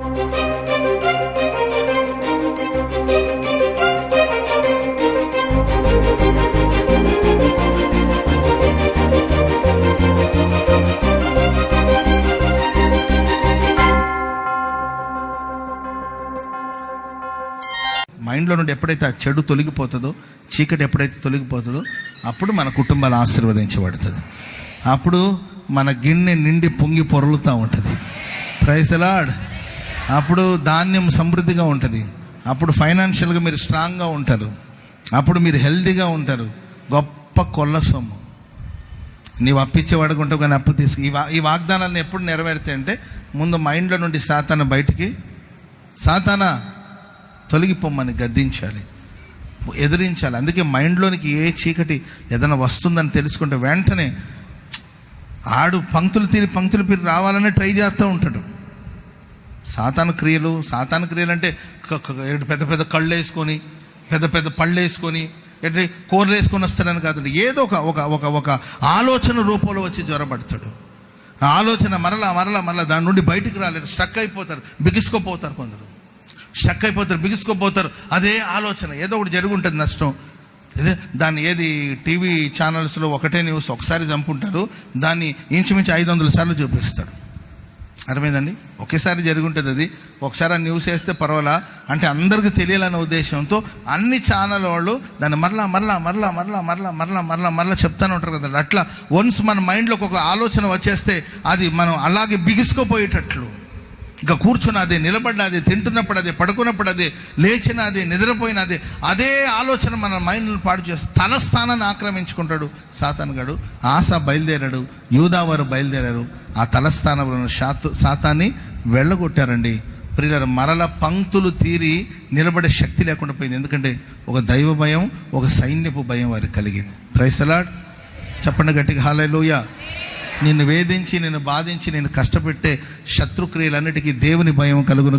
మైండ్లో నుండి ఎప్పుడైతే ఆ చెడు తొలగిపోతుందో చీకటి ఎప్పుడైతే తొలగిపోతుందో అప్పుడు మన కుటుంబాలు ఆశీర్వదించబడుతుంది. అప్పుడు మన గిన్నె నిండి పొంగి పొరలుతూ ఉంటుంది. ప్రైసలాడ్ అప్పుడు ధాన్యం సమృద్ధిగా ఉంటుంది. అప్పుడు ఫైనాన్షియల్గా మీరు స్ట్రాంగ్గా ఉంటారు. అప్పుడు మీరు హెల్తీగా ఉంటారు. గొప్ప కొల్ల సొమ్ము నీవు అప్పిచ్చేవాడుకు ఉంటావు కానీ అప్పు తీసుకు ఈ వా ఈ వాగ్దానాన్ని ఎప్పుడు నెరవేరుతాయి అంటే ముందు మైండ్లో నుండి సాతాన బయటికి సాతాన తొలగిపోమ్మని గద్దించాలి. ఎదిరించాలి. అందుకే మైండ్లోనికి ఏ చీకటి ఏదైనా వస్తుందని తెలుసుకుంటే వెంటనే ఆడు పంక్తులు తీరి పంక్తులు తీరి రావాలని ట్రై చేస్తూ ఉంటాడు. సాతాన క్రియలు సాతాన క్రియలు అంటే పెద్ద పెద్ద కళ్ళు వేసుకొని పెద్ద పెద్ద పళ్ళు వేసుకొని ఏంటి కూరలు వేసుకొని వస్తాడని కాదు ఏదో ఒక ఒక ఒక ఒక ఆలోచన రూపంలో వచ్చి జ్వరపడతాడు. ఆలోచన మరలా మరలా మరలా దాని నుండి బయటికి రాలేరు. స్టక్ అయిపోతారు బిగుసుకోపోతారు కొందరు. స్టక్ అయిపోతారు బిగుసుకోపోతారు. అదే ఆలోచన. ఏదో ఒకటి జరుగుంటుంది ఉంటుంది నష్టం. ఇదే దాన్ని ఏది టీవీ ఛానల్స్లో ఒకటే న్యూస్ ఒకసారి చంపుంటారు. దాన్ని ఇంచుమించు ఐదు వందల సార్లు చూపిస్తాడు అర్థమైందండి? ఒకేసారి జరుగుంటుంది ఉంటుంది అది. ఒకసారి ఆ న్యూస్ వేస్తే పర్వాలా? అంటే అందరికీ తెలియాలనే ఉద్దేశంతో అన్ని ఛానల్ వాళ్ళు దాన్ని మరలా మరలా మరలా మరలా మరలా మరలా మరలా మరలా చెప్తానే ఉంటారు కదండి. అట్లా వన్స్ మన మైండ్లోకి ఒక ఆలోచన వచ్చేస్తే అది మనం అలాగే బిగుసుకోపోయేటట్లు. ఇంకా కూర్చున్నదే అదే తింటున్నప్పుడు అదే పడుకున్నప్పుడు అదే లేచిన అదే అదే ఆలోచన మన మైండ్ని పాడు చేస్తుంది తన స్థానాన్ని ఆక్రమించుకుంటాడు సాతాన్ గడు. ఆశ బయలుదేరాడు యూదావారు బయలుదేరారు. ఆ తలస్థానంలో ఉన్న శాతు సాతాన్ని వెళ్ళగొట్టారండి. ప్రియుల మరల పంక్తులు తీరి నిలబడే శక్తి లేకుండా పోయింది. ఎందుకంటే ఒక దైవ భయం ఒక సైన్యపు భయం వారికి కలిగింది. ప్రైసలాడ్ చెప్పండి గట్టిగా హాలూయ నిన్ను వేధించి నిన్ను బాధించి నిన్ను కష్టపెట్టే శత్రుక్రియలన్నిటికీ దేవుని భయం కలుగును.